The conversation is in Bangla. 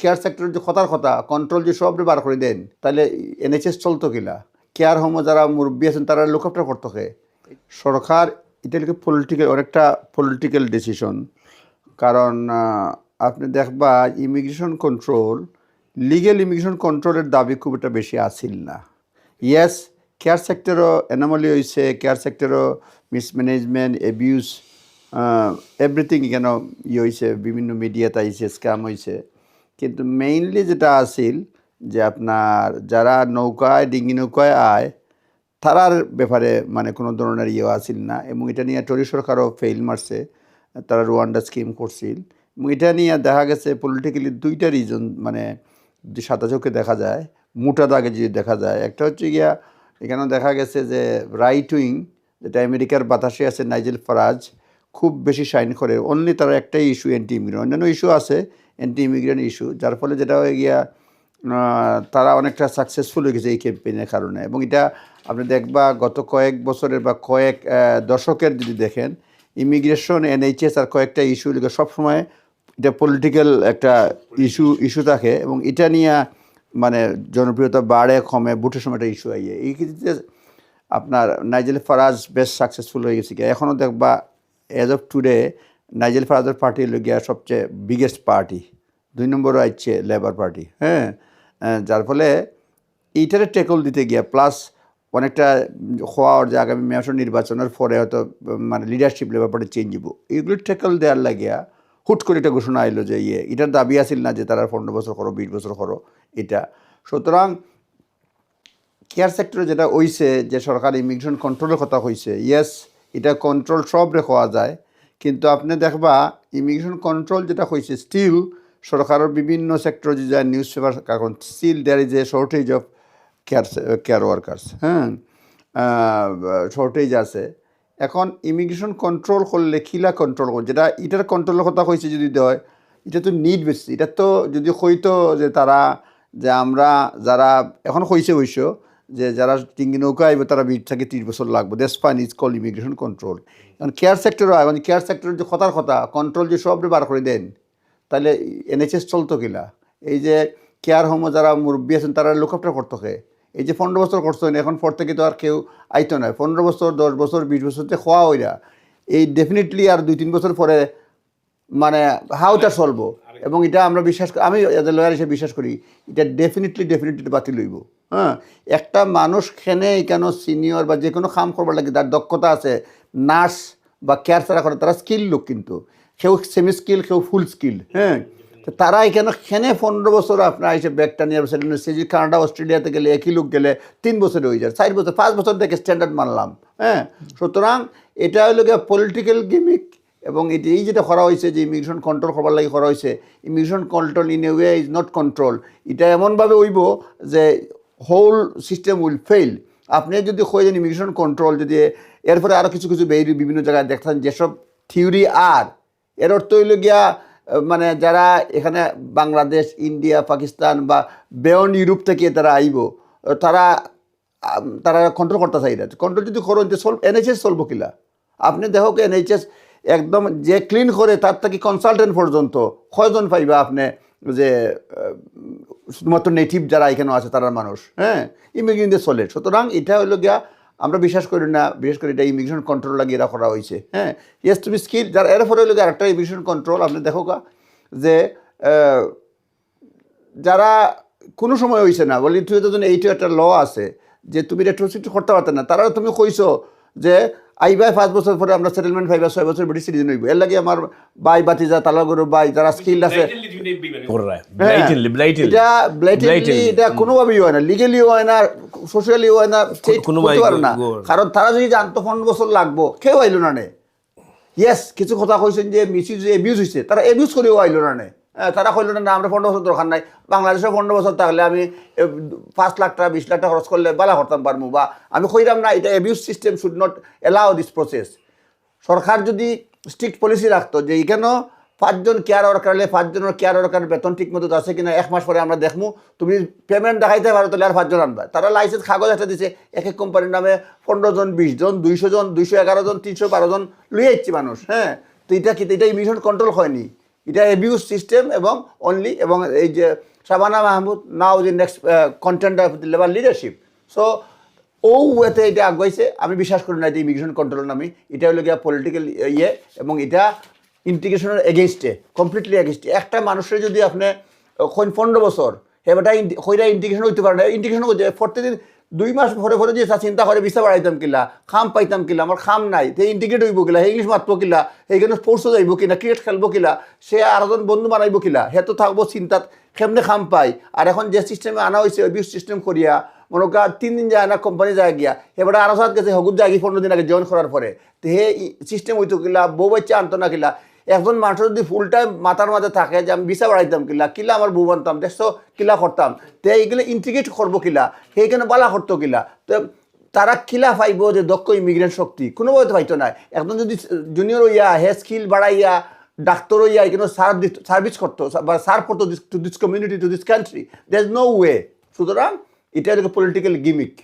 কেয়ার সেক্টরের যে কথার কথা কন্ট্রোল যে সব বার করে দেন, তাহলে এনএচএস চলতো কিলা? কেয়ার হোমে যারা মুরব্বী আছেন, তারা লুক আফটার করতো কে? সরকার এটা লিখে পলিটিক্যাল অনেকটা পলিটিক্যাল ডিসিশন কারণ আপনি দেখবা ইমিগ্রেশন কন্ট্রোল লিগেল ইমিগ্রেশন কন্ট্রোলের দাবি খুব একটা বেশি আসিল না। ইয়েস কেয়ার সেক্টরও এনামলি হয়েছে কেয়ার সেক্টরও মিসম্যানেজমেন্ট অ্যাবিউজ এভরিথিং কেন ইয়ে হয়েছে বিভিন্ন মিডিয়াতে আইছে স্ক্যাম হয়েছে কিন্তু মেইনলি যেটা আসিল যে আপনার যারা নৌকায়, ডিঙ্গি নৌকায় আয়, তারার ব্যাপারে মানে কোনো ধরনের ইয়ে আসিল না এবং এটা নিয়ে টরি সরকারও ফেইল মারছে, তারা রুয়ান্ডা স্কিম করছিল এবং এটা নিয়ে দেখা গেছে পলিটিক্যালি দুইটা রিজন মানে সাদা চোখে দেখা যায়, মোটা দাগে যদি দেখা যায়, একটা হচ্ছে গিয়া এখানেও দেখা গেছে যে রাইট উইং যেটা আমেরিকার বাতাসে আছে নাইজেল ফারাজ খুব বেশি সাইন করে। অনলি তার একটাই ইস্যু অ্যান্টি ইমিগ্রেন্ট অন্যান্য ইস্যু আছে অ্যান্টি ইমিগ্রেন্ট ইস্যু যার ফলে যেটা হয়ে গিয়া তারা অনেকটা সাকসেসফুল হয়ে গেছে এই ক্যাম্পেইনের কারণে। এবং এটা আপনি দেখবা, গত কয়েক বছরের বা কয়েক দশকের যদি দেখেন ইমিগ্রেশন এনএইচএস আর কয়েকটা ইস্যু লিখে সবসময় এটা পলিটিক্যাল একটা ইস্যু ইস্যু থাকে। এবং এটা নিয়ে মানে জনপ্রিয়তা বাড়ে, কমে, ভোটের সময় একটা ইস্যু আইয়ে। এই ক্ষেত্রে আপনার নাইজেল ফারাজ বেশ সাকসেসফুল হয়ে গেছে এখনও দেখবা এজ অফ টুডে নাইজেল ফারাজের পার্টি গিয়া সবচেয়ে বিগেস্ট পার্টি দুই নম্বরও আসছে লেবার পার্টি হ্যাঁ? যার ফলে এইটারে টেকল দিতে গিয়া প্লাস অনেকটা হওয়ার যে আগামী মেয়র নির্বাচনের পরে হয়তো মানে লিডারশিপ লেবার পার্টি চেঞ্জ হব এইগুলো টেকল দেওয়ার লাগিয়া হুট করে একটা ঘোষণা আইলো যে ইয়ে এটার দাবি আসিল না যে তারা পনেরো বছর করো, বিশ বছর করো, এটা। সুতরাং কেয়ার সেক্টরে যেটা হইছে, যে সরকার ইমিগ্রেশন কন্ট্রোলের কথা হইছে ইয়েস এটা কন্ট্রোল সব রেখা যায়। কিন্তু আপনি দেখবা ইমিগ্রেশন কন্ট্রোল যেটা হয়েছে স্টিল সরকারের বিভিন্ন সেক্টর যে যায় নিউজ পেপার কারণ still there is a shortage of care care workers হ্যাঁ? শর্টেজ আছে। এখন ইমিগ্রেশন কন্ট্রোল করলে খিলা কন্ট্রোল করবে? যেটা এটার কন্ট্রোলের কথা হয়েছে যদি দেয়, এটা তো নিড বেশি এটা তো যদি হইতো যে তারা, যে আমরা যারা এখন হয়েছে অবশ্য যে যারা টিঙ্গি নৌকা আইব তারা বিশ থেকে ত্রিশ বছর লাগবে। দেশ fine is call immigration control এখন কেয়ার সেক্টরও মানে কেয়ার সেক্টরের যে কথার কথা কন্ট্রোল যে সব বার করে দেন তাহলে এনএচএস চলতো কিলা এই যে কেয়ার হোমে যারা মুরব্বী আছেন তারা লুক করতো কে? এই যে পনেরো বছর করতো না এখন পর থেকে তো আর কেউ আইতো না। পনেরো বছর দশ বছর বিশ বছর যে খোয়া হইরা এই ডেফিনেটলি আর দুই তিন বছর পরে মানে হাউটা চলবো? এবং এটা আমরা বিশ্বাস আমি এজ লয়ার হিসেবে বিশ্বাস করি এটা ডেফিনেটলি ডেফিনেটলি বাতিল হইব। হ্যাঁ একটা মানুষ খেনে কেন সিনিয়র বা যে কোনো কাম করবার লাগে তার দক্ষতা আছে নার্স বা কেয়ার ছাড়া করে, তারা স্কিল লোক কিন্তু। কেউ সেমি স্কিল কেউ ফুল স্কিল হ্যাঁ তারা এখানে খেনে পনেরো বছর আপনার এসে ব্যাগটা নিয়ে বসে সে কানাডা, অস্ট্রেলিয়াতে গেলে একই লোক গেলে তিন বছরে হয়ে যায়, চার বছর, পাঁচ বছর দেখে স্ট্যান্ডার্ড মানলাম হ্যাঁ। সুতরাং এটা হলো গিয়ে পলিটিক্যাল গেমিক এবং এটি এই যেটা করা হয়েছে যে ইমিগ্রেশন কন্ট্রোল করবার লাগে করা হয়েছে immigration control in a way is not control এটা এমনভাবে হইব যে হোল সিস্টেম উইল ফেইল আপনি যদি কই যে ইমিগ্রেশন কন্ট্রোল যদি এরপরে আরও কিছু কিছু বেরিয়ে বিভিন্ন জায়গায় দেখতেন, যেসব থিওরি আর, এর অর্থ হইল গিয়া মানে যারা এখানে বাংলাদেশ, ইন্ডিয়া, পাকিস্তান বা বেয়ন্ড ইউরোপ থেকে তারা আইব, তারা তারা কন্ট্রোল করতে চাই না। কন্ট্রোল যদি করো যে সলভ এনএইচএস চলবো কিলা আপনি দেখো এনএইচএস একদম যে ক্লিন করে, তার থেকে কনসালটেন্ট পর্যন্ত, কয়জন পাইবা আপনি যে শুধুমাত্র নেটিভ যারা এখানে আছে তারা মানুষ হ্যাঁ? ইমিগ্রেন্টদের চলে। সুতরাং এটা হলো গিয়া আমরা বিশ্বাস করি না, বিশেষ করে এটা ইমিগ্রেশন কন্ট্রোল লাগিয়ে এরা করা হয়েছে হ্যাঁ? ইয়েস তুমি স্কিল যারা এর ফলে হলো গিয়ে আরেকটা ইমিগ্রেশন কন্ট্রোল আপনি দেখো যে যারা কোনো সময় হয়েছে না, বলি টু থাউজেন্ড এইটে একটা ল আছে, যে তুমি রেট্রোসিপ্ট করতে পারতে না তারা তুমি কইছো যে আইবাই পাঁচ বছর পরে আমরা সেটেলমেন্ট পাইবা ছয় বছর ব্রিটিশ সিটিজেন হইব। এর লাগে আমার বাই বাতিজা তালাগরু বাই যারা স্কিল আছে। কররা হ্যাঁ, এটা কোনোভাবেই হয় না। লিগেলি হয় না সোশ্যালি হয় না state করতে পারে না। কারণ তারা যদি জানতো পনেরো বছর লাগবো কেউ আইলো না নে। ইয়েস কিছু কথা কইছেন যে মিস ইউজ এবিউজ হয়েছে তারা এবিউজ করেও আইলো না নে। তারা কইল, না আমরা পনেরো বছর দরকার নাই। বাংলাদেশে পনেরো বছর থাকলে আমি পাঁচ লাখ টাকা, বিশ লাখ টাকা খরচ করলে বালা করতাম পারব বা আমি কইরাম না, এটা abuse system should not allow this process সরকার যদি স্ট্রিক্ট পলিসি রাখতো যে এখানেও পাঁচজন কেয়ার ওয়ার্কার হলে পাঁচজনের কেয়ার ওয়ার্কার বেতন ঠিক মতো আছে কিনা, এক মাস পরে আমরা দেখব তুমি পেমেন্ট দেখাইতে পারো, তাহলে আর পাঁচজন আনবা। তারা লাইসেন্স কাগজ একটা দিছে, এক এক কোম্পানির নামে পনেরো জন, বিশ জন, দুইশো জন, দুইশো এগারো জন, তিনশো বারো জন লুয়ে যাচ্ছি মানুষ হ্যাঁ? তো এটা কি, এটা ইমিশন কন্ট্রোল হয়নি? এটা এবিউজ সিস্টেম এবং অনলি এবং এই যে শাবানা মাহমুদ নাও যে next content of the level leadership so ও ওয়েতে এটা আগাইছে, আমি বিশ্বাস করি না যে ইমিগ্রেশন কন্ট্রোল নামে। এটা হলো গিয়া পলিটিক্যাল ইয়ে এবং এটা ইন্টিগ্রেশনের এগেনস্টে কমপ্লিটলি এগেনস্টে একটা মানুষের যদি আপনি পনেরো বছর, এবারটা হইরা ইন্টিগ্রেশন হইতে পারে না। ইন্টিগ্রেশন করতে প্রত্যেকদিন দুই মাস ভরে ভরে যে চিন্তা করে ভিসা বাড়াইতাম কিলা, খাম পাইতাম কিলা, আমার খাম নাই তে ইন্টিগ্রেট হইব কিলা হে ইংলিশ মাতবো কিলা এইখানে স্পোর্টসও যাইব কিনা ক্রিকেট খেলব কিলা, সে আরেকজন বন্ধু বানাইব কিলা হে তো থাকব চিন্তাত, কেমনে খাম পাই? আর এখন যে সিস্টেমে আনা হয়েছে অবিউজ সিস্টেম করিয়া, মনে কর তিন দিন যায় না কোম্পানি যায় গিয়া, এবারে আরও সাত গেছে হগুদ যায় গিয়ে, পনেরো দিন আগে জয়েন করার পরে, তো হে সিস্টেম হইতো কিলা, বউ বাচ্চা আনতো না কিলা একজন মানুষ যদি ফুল টাইম মাথার মাঝে থাকে যে আমি বিছা বাড়াইতাম কিলা কিলা আমার বউ বানতাম দেখছ কিলা করতাম, তো এইগুলো ইন্টিগ্রেট করব কিলা, সেইখানে বালা করতো কিলা। তো তারা কিলা পাইব যে দক্ষ ইমিগ্রেন্ট শক্তি কোনোভাবে পাইতো না একজন যদি জুনিয়র হইয়া, হে স্কিল বাড়াইয়া, ডাক্তার হইয়া এখানে সার্ভিস করতো, বা সার্ভ করতো to this community to this country there is no way সুতরাং এটা হলো পলিটিক্যাল গিমিক